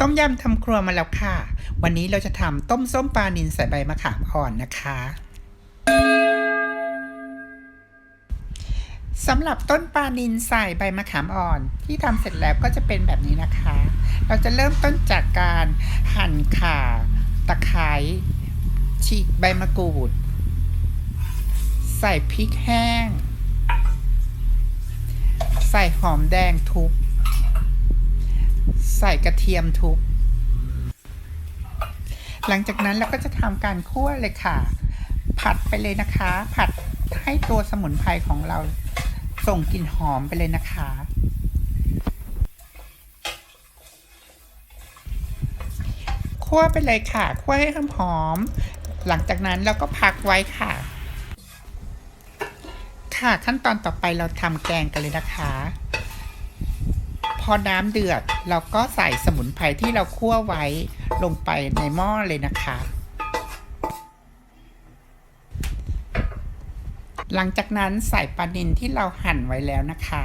ต้มยำทำครัวมาแล้วค่ะ วันนี้เราจะทำต้มส้มปลานิลใส่ใบมะขามอ่อนนะคะสำหรับต้นปลานิลใส่ใบมะขามอ่อน ที่ทำเสร็จแล้วก็จะเป็นแบบนี้นะคะ เราจะเริ่มต้นจากการหั่นข่า ตะไคร้ฉีกใบมะกรูด ใส่พริกแห้ง ใส่หอมแดงทุบ ใส่กระเทียมทุบ หลังจากนั้นเราก็จะทำการคั่วเลยค่ะ ผัดไปเลยนะคะ ผัดให้ตัวสมุนไพรของเราส่งกลิ่นหอมไปเลยนะคะ คั่วไปเลยค่ะ คั่วให้หอมหลังจากนั้นเราก็พักไว้ค่ะ ค่ะขั้นตอนต่อไปเราทำแกงกันเลยนะคะ อน้ำเดือด เราก็ใส่สมุนไพรที่เราคั่วไว้ลงไปในหม้อเลยนะคะ หลังจากนั้นใส่ปลานิลที่เราหั่นไว้แล้วนะคะ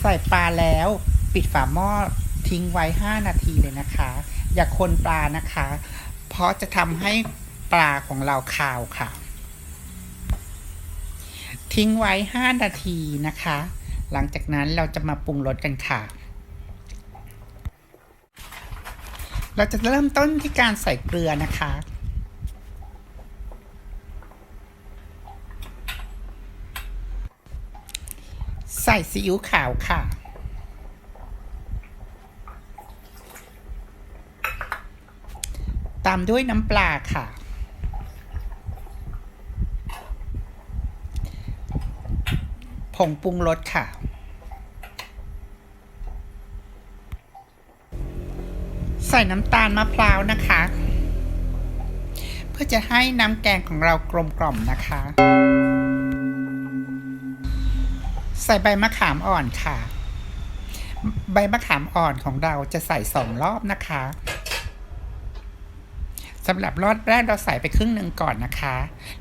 ใส่ปลาแล้ว ปิดฝาหม้อ ทิ้งไว้ 5 นาทีเลยนะคะ อย่าคนปลานะคะ เพราะจะทำให้ปลาของเราคาวค่ะ ทิ้งไว้ 5 นาทีนะคะ หลังจากนั้นเราจะมาปรุงรสกันค่ะ เราจะเริ่มต้นที่การใส่เกลือนะคะใส่ซีอิ๊วขาวค่ะ ตามด้วยน้ำปลาค่ะ ผงปรุงรสค่ะ ใส่น้ำตาลมะพร้าวนะคะ เพื่อจะให้น้ำแกงของเรากลมกล่อมนะคะ ใส่ใบมะขามอ่อนค่ะ ใบมะขามอ่อนของเราจะใส่สองรอบนะคะ สำหรับรอบแรกเราใส่ไปครึ่งหนึ่งก่อนนะคะ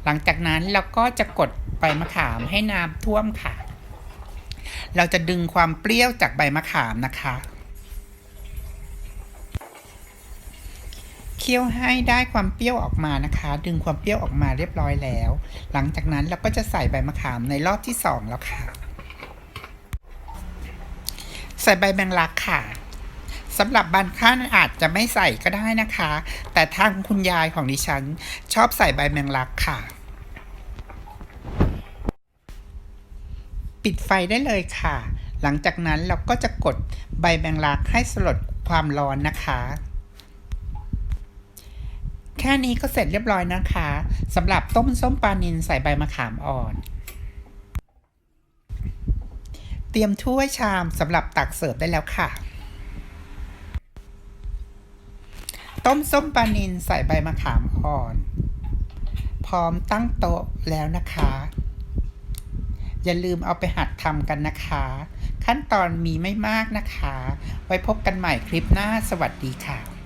หลังจากนั้นเราก็จะกดใบมะขามให้น้ำท่วมค่ะ เราจะดึงความเปรี้ยวจากใบมะขามนะคะ เคี่ยวให้ได้ความเปรี้ยวออกมานะคะ ดึงความเปรี้ยวออกมาเรียบร้อยแล้ว หลังจากนั้นเราก็จะใส่ใบมะขามในรอบที่สองแล้วค่ะ ใส่ใบแมงลักค่ะ สำหรับบางท่านอาจจะไม่ใส่ก็ได้นะคะ แต่ทางคุณยายของดิฉันชอบใส่ใบแมงลักค่ะ ปิดไฟได้เลยค่ะ หลังจากนั้นเราก็จะกดใบแมงลักให้สลดความร้อนนะคะแค่นี้ก็เสร็จเรียบร้อยนะคะสำหรับต้มส้มปลานิลใส่ใบมะขามอ่อน เตรียมถ้วยชามสำหรับตักเสิร์ฟได้แล้วค่ะ ต้มส้มปลานิลใส่ใบมะขามอ่อน พร้อมตั้งโต๊ะแล้วนะคะ อย่าลืมเอาไปหัดทำกันนะคะ ขั้นตอนมีไม่มากนะคะ ไว้พบกันใหม่คลิปหน้าสวัสดีค่ะ